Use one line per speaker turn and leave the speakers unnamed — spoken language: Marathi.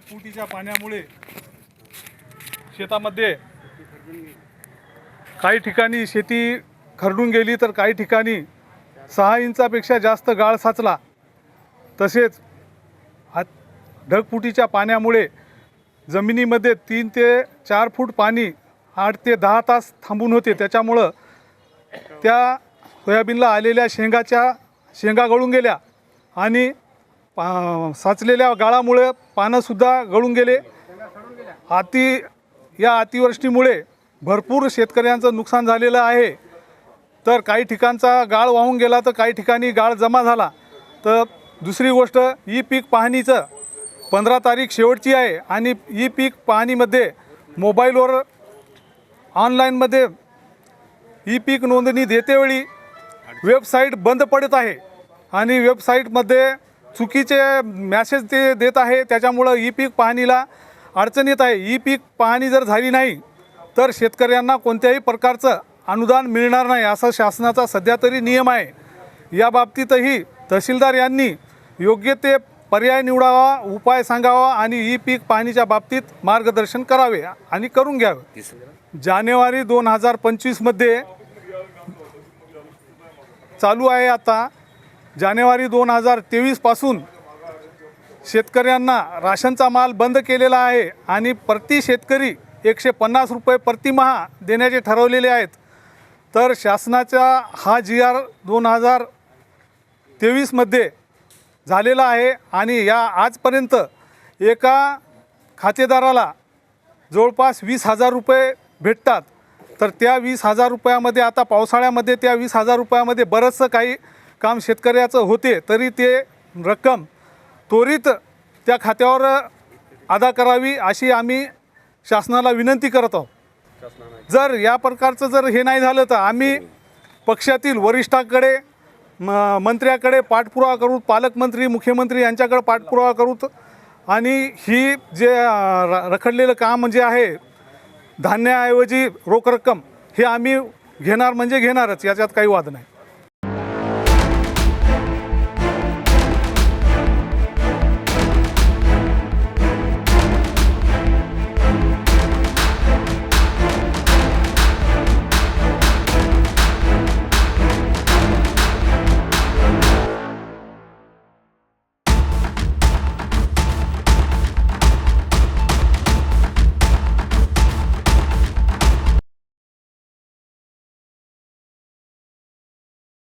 ढगफुटीच्या पाण्यामुळे शेतामध्ये काही ठिकाणी शेती खरडून गेली तर काही ठिकाणी सहा इंचापेक्षा जास्त गाळ साचला. तसेच ढगफुटीच्या पाण्यामुळे जमिनीमध्ये तीन ते चार फूट पाणी आठ ते दहा तास थांबून होते. त्याच्यामुळं त्या सोयाबीनला आलेल्या शेंगाच्या शेंगा गळून गेल्या आणि पा साचलेल्या गाळामुळे पानंसुद्धा गळून गेले. अति या अतिवृष्टीमुळे भरपूर शेतकऱ्यांचं नुकसान झालेलं आहे. तर काही ठिकाणचा गाळ वाहून गेला तर काही ठिकाणी गाळ जमा झाला. तर दुसरी गोष्ट ई पीक पाहणीचं पंधरा तारीख शेवटची आहे आणि ई पीक पाहणीमध्ये मोबाईलवर ऑनलाईनमध्ये ई पीक नोंदणी देतेवेळी वेबसाईट बंद पडत आहे. आणि वेबसाईटमध्ये चुकीचे मॅसेज ते देत आहे त्याच्यामुळं ई पीक पाहणीला अडचण येत आहे. ई पीक पाहणी जर झाली नाही तर शेतकऱ्यांना कोणत्याही प्रकारचं अनुदान मिळणार नाही असा शासनाचा सध्या तरी नियम आहे. या बाबतीतही तहसीलदार यांनी योग्य ते पर्याय निवडावा उपाय सांगावा आणि ई पीक पाहणीच्या बाबतीत मार्गदर्शन करावे आणि करून घ्यावे. जानेवारी दोन हजार पंचवीसमध्ये चालू आहे आता जानेवारी दोन हजार तेवीसपासून शेतकऱ्यांना राशनचा माल बंद केलेला आहे आणि प्रति शेतकरी एकशे पन्नास रुपये प्रतिमहा देण्याचे ठरवलेले आहेत. तर शासनाचा हा जी आर दोन हजार तेवीसमध्ये झालेला आहे आणि या आजपर्यंत एका खातेदाराला जवळपास वीस हजार रुपये भेटतात. तर त्या वीस हजार रुपयामध्ये आता पावसाळ्यामध्ये त्या वीस हजार रुपयामध्ये बरंचसं काही काम शेतकऱ्याचं होते तरी ते रक्कम त्वरित त्या खात्यावर अदा करावी अशी आम्ही शासनाला विनंती करत आहोत. जर या प्रकारचं जर हे नाही झालं तर आम्ही पक्षातील वरिष्ठाकडे म मंत्र्याकडे पाठपुरावा करू पालकमंत्री मुख्यमंत्री यांच्याकडे पाठपुरावा करू आणि ही जे र- रखडलेलं काम जे आहे धान्याऐवजी रोख रक्कम हे आम्ही घेणार म्हणजे घेणारच याच्यात काही वाद नाही.